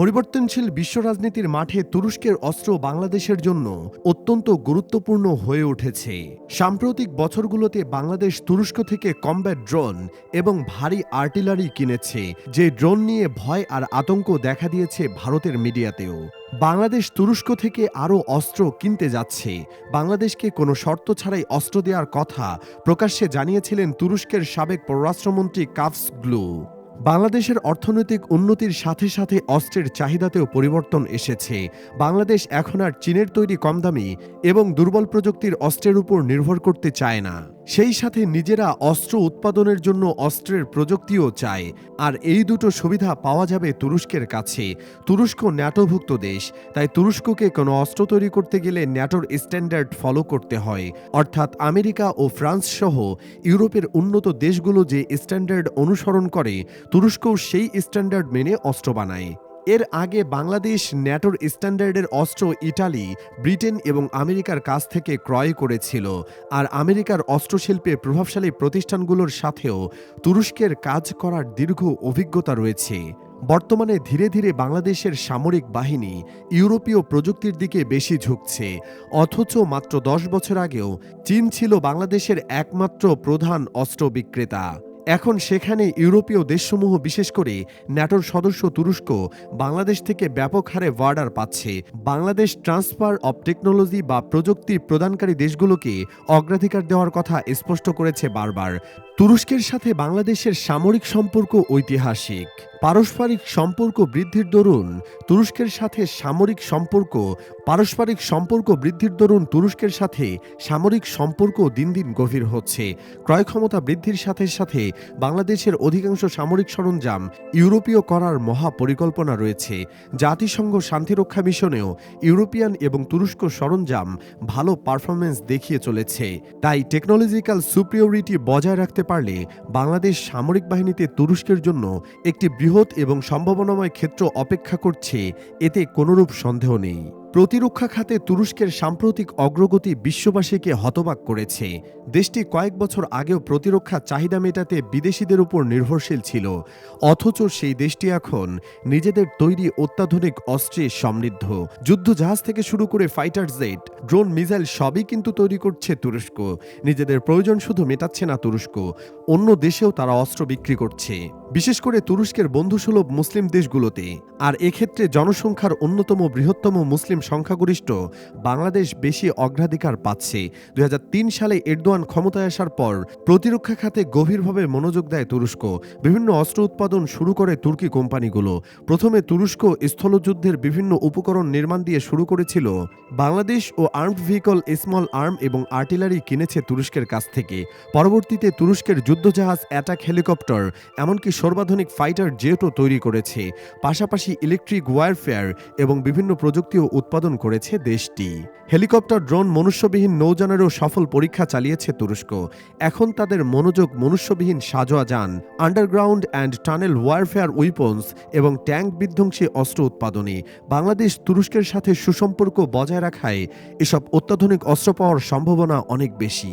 পরিবর্তনশীল বিশ্ব রাজনীতির মাঠে তুরস্কের অস্ত্র বাংলাদেশের জন্য অত্যন্ত গুরুত্বপূর্ণ হয়ে উঠেছে। সাম্প্রতিক বছরগুলোতে বাংলাদেশ তুরস্ক থেকে কমব্যাট ড্রোন এবং ভারী আর্টিলারি কিনেছে, যে ড্রোন নিয়ে ভয় আর আতঙ্ক দেখা দিয়েছে ভারতের মিডিয়াতেও। বাংলাদেশ তুরস্ক থেকে আরও অস্ত্র কিনতে যাচ্ছে। বাংলাদেশকে কোনো শর্ত ছাড়াই অস্ত্র দেওয়ার কথা প্রকাশ্যে জানিয়েছিলেন তুরস্কের সাবেক পররাষ্ট্রমন্ত্রী কাফস গ্লু বাংলাদেশের অর্থনৈতিক উন্নতির সাথে সাথে অস্ত্রের চাহিদাতেও পরিবর্তন এসেছে। বাংলাদেশ এখন আর চীনের তৈরি কম দামি এবং দুর্বল প্রযুক্তির অস্ত্রের উপর নির্ভর করতে চায় না। সেই সাথে নিজেরা অস্ত্র উৎপাদনের জন্য অস্ত্রের প্রযুক্তিও চায়। আর এই দুটো সুবিধা পাওয়া যাবে তুরস্কের কাছে। তুরস্ক ন্যাটোভুক্ত দেশ, তাই তুরস্ককে কোনো অস্ত্র তৈরি করতে গেলে ন্যাটোর স্ট্যান্ডার্ড ফলো করতে হয়। অর্থাৎ আমেরিকা ও ফ্রান্স সহ ইউরোপের উন্নত দেশগুলো যে স্ট্যান্ডার্ড অনুসরণ করে, তুরস্কও সেই স্ট্যান্ডার্ড মেনে অস্ত্র বানায়। এর আগে বাংলাদেশ ন্যাটোর স্ট্যান্ডার্ডের অস্ত্র ইটালি, ব্রিটেন এবং আমেরিকার কাছ থেকে ক্রয় করেছিল। আর আমেরিকার অস্ত্রশিল্পে প্রভাবশালী প্রতিষ্ঠানগুলোর সাথেও তুরস্কের কাজ করার দীর্ঘ অভিজ্ঞতা রয়েছে। বর্তমানে ধীরে ধীরে বাংলাদেশের সামরিক বাহিনী ইউরোপীয় প্রযুক্তির দিকে বেশি ঝুঁকছে। অথচ মাত্র দশ বছর আগেও চীন ছিল বাংলাদেশের একমাত্র প্রধান অস্ত্র বিক্রেতা। এখন সেখানে ইউরোপীয় দেশসমূহ, বিশেষ করে ন্যাটোর সদস্য তুরস্ক, বাংলাদেশ থেকে ব্যাপক হারে ওয়ার্ডার পাচ্ছে। বাংলাদেশ ট্রান্সফার অব টেকনোলজি বা প্রযুক্তি প্রদানকারী দেশগুলোকে অগ্রাধিকার দেওয়ার কথা স্পষ্ট করেছে বারবার। তুরস্কের সাথে বাংলাদেশের সামরিক সম্পর্ক ঐতিহাসিক। পারস্পরিক সম্পর্ক বৃদ্ধির দরুন তুরস্কের সাথে সামরিক সম্পর্ক, পারস্পরিক সম্পর্ক বৃদ্ধির দরুন তুরস্কের সাথে সামরিক সম্পর্ক দিন দিন গভীর হচ্ছে। ক্রয় ক্ষমতা বৃদ্ধির সাথে সাথে বাংলাদেশের অধিকাংশ সামরিক সরঞ্জাম ইউরোপীয় করার মহা পরিকল্পনা রয়েছে। জাতিসংঘ শান্তিরক্ষা মিশনেও ইউরোপিয়ান এবং তুরস্ক সরঞ্জাম ভালো পারফরমেন্স দেখিয়ে চলেছে। তাই টেকনোলজিক্যাল সুপ্রিয়রিটি বজায় রাখতে পারলে বাংলাদেশ সামরিক বাহিনীতে তুরস্কের জন্য একটি বৃহৎ এবং সম্ভাবনাময় ক্ষেত্র অপেক্ষা করছে। এতে কোনরূপ সন্দেহ নেই। প্রতিরক্ষা খাতে তুরস্কের সাম্প্রতিক অগ্রগতি বিশ্ববাসীকে হতবাক করেছে। দেশটি কয়েক বছর আগেও প্রতিরক্ষা চাহিদা মেটাতে বিদেশিদের উপর নির্ভরশীল ছিল। অথচ সেই দেশটি এখন নিজেদের তৈরি অত্যাধুনিক অস্ত্রে সমৃদ্ধ। যুদ্ধজাহাজ থেকে শুরু করে ফাইটার জেট, ড্রোন, মিসাইল সবই কিন্তু তৈরি করছে তুরস্ক। নিজেদের প্রয়োজন শুধু মেটাচ্ছে না তুরস্ক, অন্য দেশেও তারা অস্ত্র বিক্রি করছে। বিশেষ করে তুরস্কের বন্ধুসুলভ মুসলিম দেশগুলোতে। আর এক্ষেত্রে জনসংখ্যার অন্যতম বৃহত্তম মুসলিম সংখ্যাগরিষ্ঠ বাংলাদেশ বেশি অগ্রাধিকার পাচ্ছে। দুই সালে এরদোয়ান ক্ষমতায় আসার পর প্রতিরক্ষা খাতে গভীরভাবে মনোযোগ দেয় তুরস্ক। বিভিন্ন অস্ত্র উৎপাদন শুরু করে তুর্কি কোম্পানিগুলো। প্রথমে তুরস্ক স্থলযুদ্ধের বিভিন্ন উপকরণ নির্মাণ দিয়ে শুরু করেছিল। বাংলাদেশ ও আর্মড ভেহিকল স্মল আর্ম এবং আর্টিলারি কিনেছে তুরস্কের কাছ থেকে। পরবর্তীতে তুরস্কের যুদ্ধজাহাজ অ্যাটাক হেলিকপ্টার এমনকি সর্বাধুনিক ফাইটার জেটও তৈরি করেছে। পাশাপাশি ইলেকট্রিক ওয়ারফেয়ার এবং বিভিন্ন প্রযুক্তিও উৎপাদন করেছে দেশটি। হেলিকপ্টার, ড্রোন, মনুষ্যবিহীন নৌযানেরও সফল পরীক্ষা চালিয়েছে তুরস্ক। এখন তাদের মনোযোগ মনুষ্যবিহীন সাজোয়া যান underground and tunnel warfare weapons এবং ট্যাঙ্ক বিধ্বংসী অস্ত্র উৎপাদনে। বাংলাদেশ তুরস্কের সাথে সুসম্পর্ক বজায় রাখায় এসব অত্যাধুনিক অস্ত্র পাওয়ার সম্ভাবনা অনেক বেশি।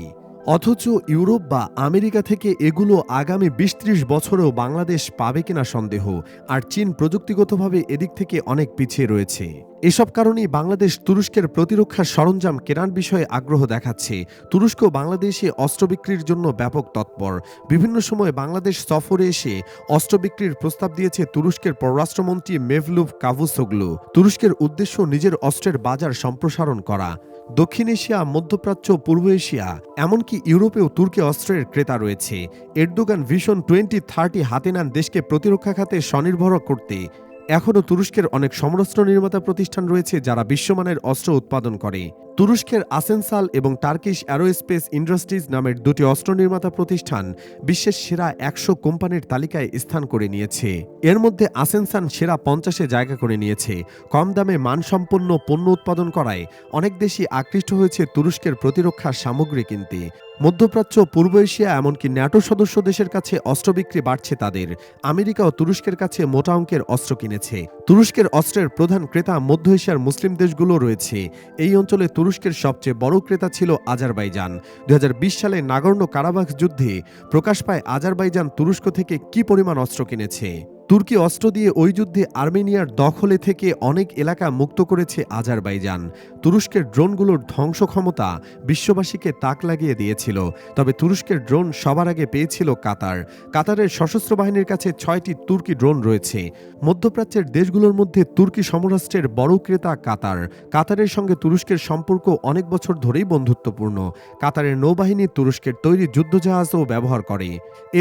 অথচ ইউরোপ বা আমেরিকা থেকে এগুলো আগামী বিশ ত্রিশ বছরেও বাংলাদেশ পাবে কিনা সন্দেহ, আর চীন প্রযুক্তিগতভাবে এদিক থেকে অনেক পিছিয়ে রয়েছে। এসব কারণেই বাংলাদেশ তুরস্কের প্রতিরক্ষার সরঞ্জাম কেনার বিষয়ে আগ্রহ দেখাচ্ছে। তুরস্ক বাংলাদেশে অস্ত্র বিক্রির জন্য ব্যাপক তৎপর। বিভিন্ন সময় বাংলাদেশ সফরে এসে অস্ত্র বিক্রির প্রস্তাব দিয়েছে তুরস্কের পররাষ্ট্রমন্ত্রী মেভলুভ কাভুসোগলু। তুরস্কের উদ্দেশ্য নিজের অস্ত্রের বাজার সম্প্রসারণ করা। দক্ষিণ এশিয়া, মধ্যপ্রাচ্য পূর্ব এশিয়া, এমনকি ইউরোপেও তুর্কি অস্ত্রের ক্রেতা রয়েছে। এরদোগান ভিশন টোয়েন্টি থার্টি হাতে নান দেশকে প্রতিরক্ষা খাতে স্বনির্ভর করতে। এখনও তুরস্কের অনেক সমরাস্ত্র নির্মাতা প্রতিষ্ঠান রয়েছে যারা বিশ্বমানের অস্ত্র উৎপাদন করে। তুরস্কের আসেনসাল এবং টার্কিশ অ্যারোস্পেস ইন্ডাস্ট্রিজ নামের দুটি অস্ত্র নির্মাতা প্রতিষ্ঠান বিশ্বের সেরা একশো কোম্পানির তালিকায় স্থান করে নিয়েছে। এর মধ্যে আসেনসান সেরা পঞ্চাশে জায়গা করে নিয়েছে। কম দামে মানসম্পন্ন পণ্য উৎপাদন করায় অনেক দেশই আকৃষ্ট হয়েছে তুরস্কের প্রতিরক্ষার সামগ্রী কিনতে। মধ্যপ্রাচ্য, পূর্ব এশিয়া এমনকি ন্যাটো সদস্য দেশের কাছে অস্ত্র বিক্রি বাড়ছে তাদের। আমেরিকা ও তুরস্কের কাছে মোটা অঙ্কের অস্ত্র কিনেছে। তুরস্কের অস্ত্রের প্রধান ক্রেতা মধ্য এশিয়ার মুসলিম দেশগুলো রয়েছে। এই অঞ্চলে তুরস্কের সবচেয়ে বড় ক্রেতা ছিল আজারবাইজান। দু হাজার বিশ সালে নাগর্ণ কারাবাখ যুদ্ধে প্রকাশ পায় আজারবাইজান তুরস্ক থেকে কি পরিমাণ অস্ত্র কিনেছে। তুর্কি অস্ত্র দিয়ে ওই যুদ্ধে আর্মেনিয়ার দখলে থেকে অনেক এলাকা মুক্ত করেছে আজারবাইজান। তুরস্কের ড্রোনগুলোর ধ্বংস ক্ষমতা বিশ্ববাসীকে তাক লাগিয়ে দিয়েছিল, তবে তুরস্কের ড্রোন সবার আগে পেয়েছিল কাতার। কাতারের সশস্ত্র বাহিনীর কাছে ছয়টি তুর্কি ড্রোন রয়েছে। মধ্যপ্রাচ্যের দেশগুলোর মধ্যে তুর্কি সমরাষ্ট্রের বড় ক্রেতা কাতার। কাতারের সঙ্গে তুরস্কের সম্পর্ক অনেক বছর ধরেই বন্ধুত্বপূর্ণ। কাতারের নৌবাহিনী তুরস্কের তৈরি যুদ্ধজাহাজও ব্যবহার করে।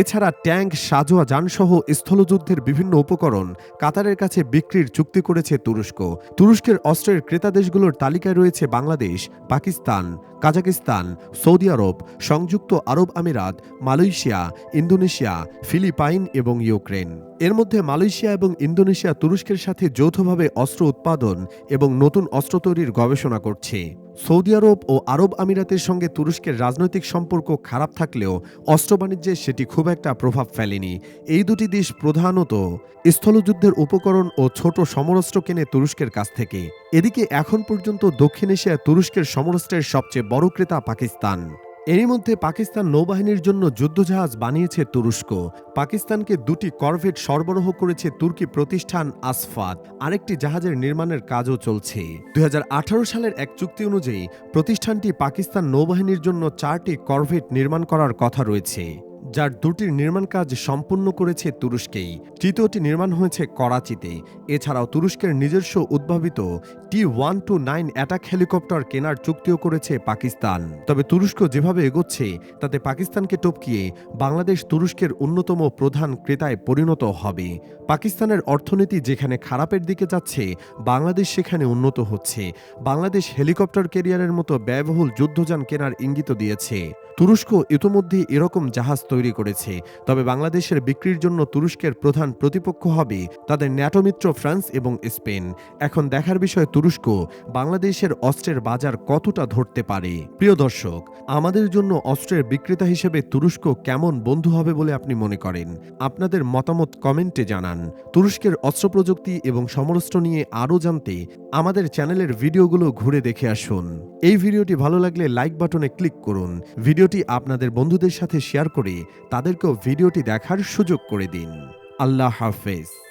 এছাড়া ট্যাঙ্ক সাজোয়া, যানসহ স্থলযুদ্ধের বিভিন্ন উপকরণ কাতারের কাছে বিক্রির চুক্তি করেছে তুরস্ক। তুরস্কের অস্ত্রের ক্রেতা দেশগুলোর তালিকায় রয়েছে Bangladesh, Pakistan, Kazakhstan, Saudi Arab, সংযুক্ত আরব আমিরাত, মালয়েশিয়া, ইন্দোনেশিয়া, ফিলিপাইন এবং ইউক্রেন। এর মধ্যে মালয়েশিয়া এবং ইন্দোনেশিয়া তুরস্কের সাথে যৌথভাবে অস্ত্র উৎপাদন এবং নতুন অস্ত্র তৈরির গবেষণা করছে। সৌদি আরব ও আরব আমিরাতের সঙ্গে তুরস্কের রাজনৈতিক সম্পর্ক খারাপ থাকলেও অস্ত্র বাণিজ্যে সেটি খুব একটা প্রভাব ফেলেনি। এই দুটি দেশ প্রধানত স্থলযুদ্ধের উপকরণ ও ছোট সমরাস্ত্র কেনে তুরস্কের কাছ থেকে। এদিকে এখন পর্যন্ত দক্ষিণ এশিয়ায় তুরস্কের সমরাস্ত্রের সবচেয়ে বড় ক্রেতা পাকিস্তান। এরই মধ্যে পাকিস্তান নৌবাহিনীর জন্য যুদ্ধজাহাজ বানিয়েছে তুরস্ক। পাকিস্তানকে দুটি করভেট সরবরাহ করেছে তুর্কি প্রতিষ্ঠান আসফাত আরেকটি জাহাজের নির্মাণের কাজও চলছে। দু হাজার আঠারো সালের এক চুক্তি অনুযায়ী প্রতিষ্ঠানটি পাকিস্তান নৌবাহিনীর জন্য চারটি করভেট নির্মাণ করার কথা রয়েছে। যার দুটির নির্মাণ কাজ সম্পূর্ণ করেছে তুরস্কেই। তৃতীয়টি নির্মাণ হয়েছে করাচিতে। এছাড়াও তুরস্কের নিজস্ব উদ্ভাবিত T one two nine attack helicopter কেনার চুক্তিও করেছে পাকিস্তান। তবে তুরস্ক যেভাবে এগোচ্ছে, তাতে পাকিস্তানকে টপকিয়ে বাংলাদেশ তুরস্কের অন্যতম প্রধান ক্রেতায় পরিণত হবে। পাকিস্তানের অর্থনীতি যেখানে খারাপের দিকে যাচ্ছে, বাংলাদেশ সেখানে উন্নত হচ্ছে। বাংলাদেশ হেলিকপ্টার ক্যারিয়ারের মতো ব্যয়বহুল যুদ্ধযান কেনার ইঙ্গিত দিয়েছে। তুরস্ক ইতোমধ্যে এরকম জাহাজ তৈরি করেছে। তবে বাংলাদেশের বিক্রির জন্য তুরস্কের প্রধান প্রতিপক্ষ হবে তাদের ন্যাটো মিত্র ফ্রান্স এবং স্পেন। এখন দেখার বিষয় তুরস্ক, বাংলাদেশের অস্ত্রের বাজার কতটা ধরতে পারে? প্রিয় দর্শক, আমাদের জন্য অস্ত্রের বিক্রেতা হিসেবে তুরস্ক কেমন বন্ধু হবে বলে আপনি মনে করেন? আপনাদের মতামত কমেন্টে জানান। তুরস্কের অস্ত্র প্রযুক্তি এবং সমরাস্ত্র নিয়ে আরও জানতে আমাদের চ্যানেলের ভিডিওগুলো ঘুরে দেখে আসুন। এই ভিডিওটি ভালো লাগলে লাইক বাটনে ক্লিক করুন। ভিডিওটি আপনাদের বন্ধুদের সাথে শেয়ার করে তাদেরকেও ভিডিওটি দেখার সুযোগ করে দিন। আল্লাহ হাফেজ।